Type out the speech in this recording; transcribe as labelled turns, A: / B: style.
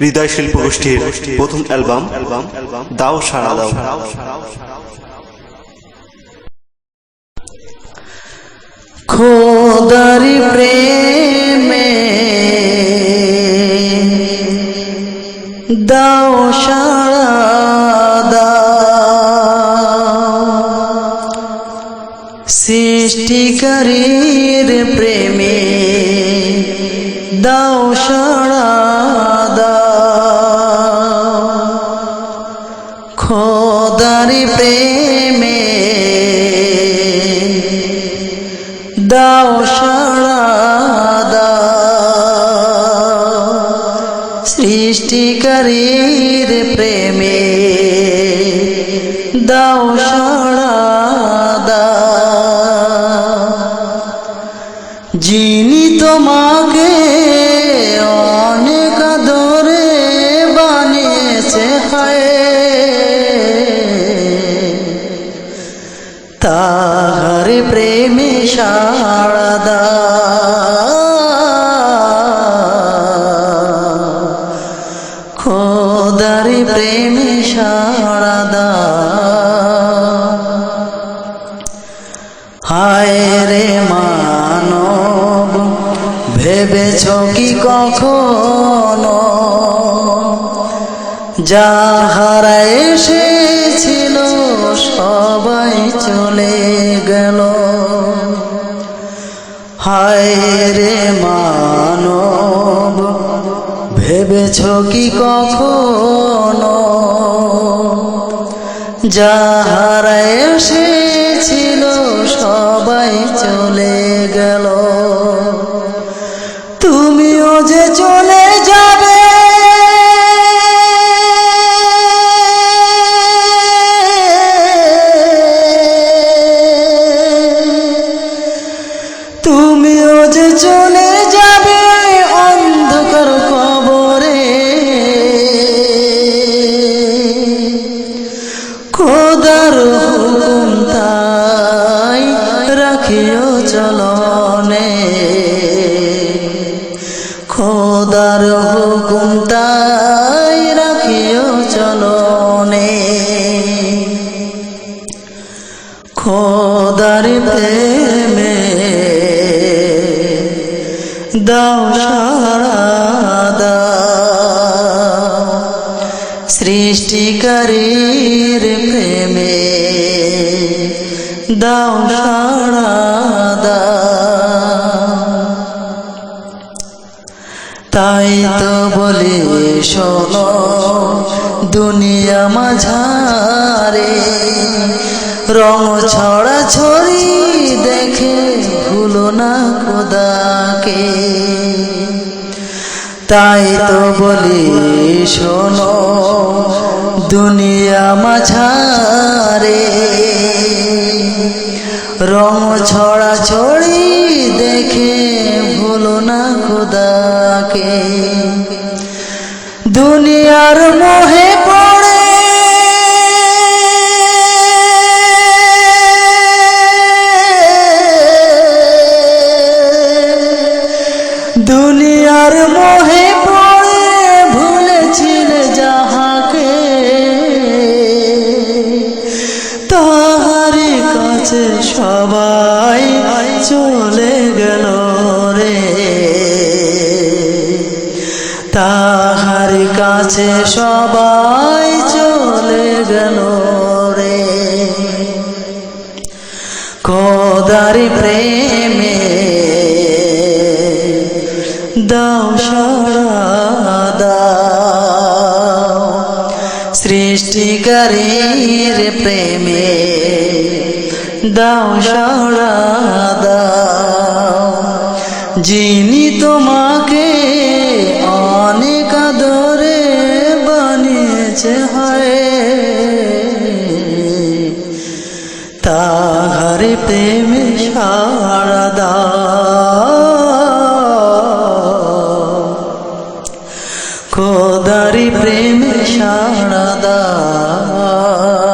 A: হৃদয় শিল্প গোষ্ঠীর প্রথম অ্যালবাম, দাও সারা দাও।
B: খোদারি প্রেমে দাও সারা সৃষ্টিকারীর প্রেমে দাও সারা খোদারি প্রেমে দাও সারা সৃষ্টিকারীর প্রেমে দাও সারা যিনি তোমাকে তাহার প্রেমে সারদা খোদার প্রেমে সারদা হায় রে মানব ভেবেছ কি কখনো? যাহারা এসেছিল সবাই চলে গেল। হায় রে মানব, ভেবেছ কি কখনো? যাহারা এসেছিল সবাই চলে গেল। তুমিও যে চলে যাবে চলনে খোদার হুকুম তাই রাখিও চলনে। খোদার প্রেমে দাও সারা দাও সৃষ্টিকারীর প্রেমে দাও দাও তাই তো বলি শোনো, দুনিয়া মাঝারে রং ছড়া ছড়ি দেখে ভুলো না খোদাকে। তাই তো বলি শোনো, দুনিয়া মাঝারে রং ছড়া ছড়ি দেখে ভুলো না খোদাকে। দুনিয়ার মোহে পড়ে। দুনিয়ার মোহে কাছে সবাই চলে গেল রে। তাহার কাছে সবাই চলে গেল রে। খোদার প্রেমে দাও সারা সৃষ্টিকারীর প্রেমে দাও, সারা দাও। যিনি তোমাকে অনেক আদরে বানিয়েছে, হয়। তাহার প্রেমে সারা দাও। খোদারি প্রেমে সারা দাও।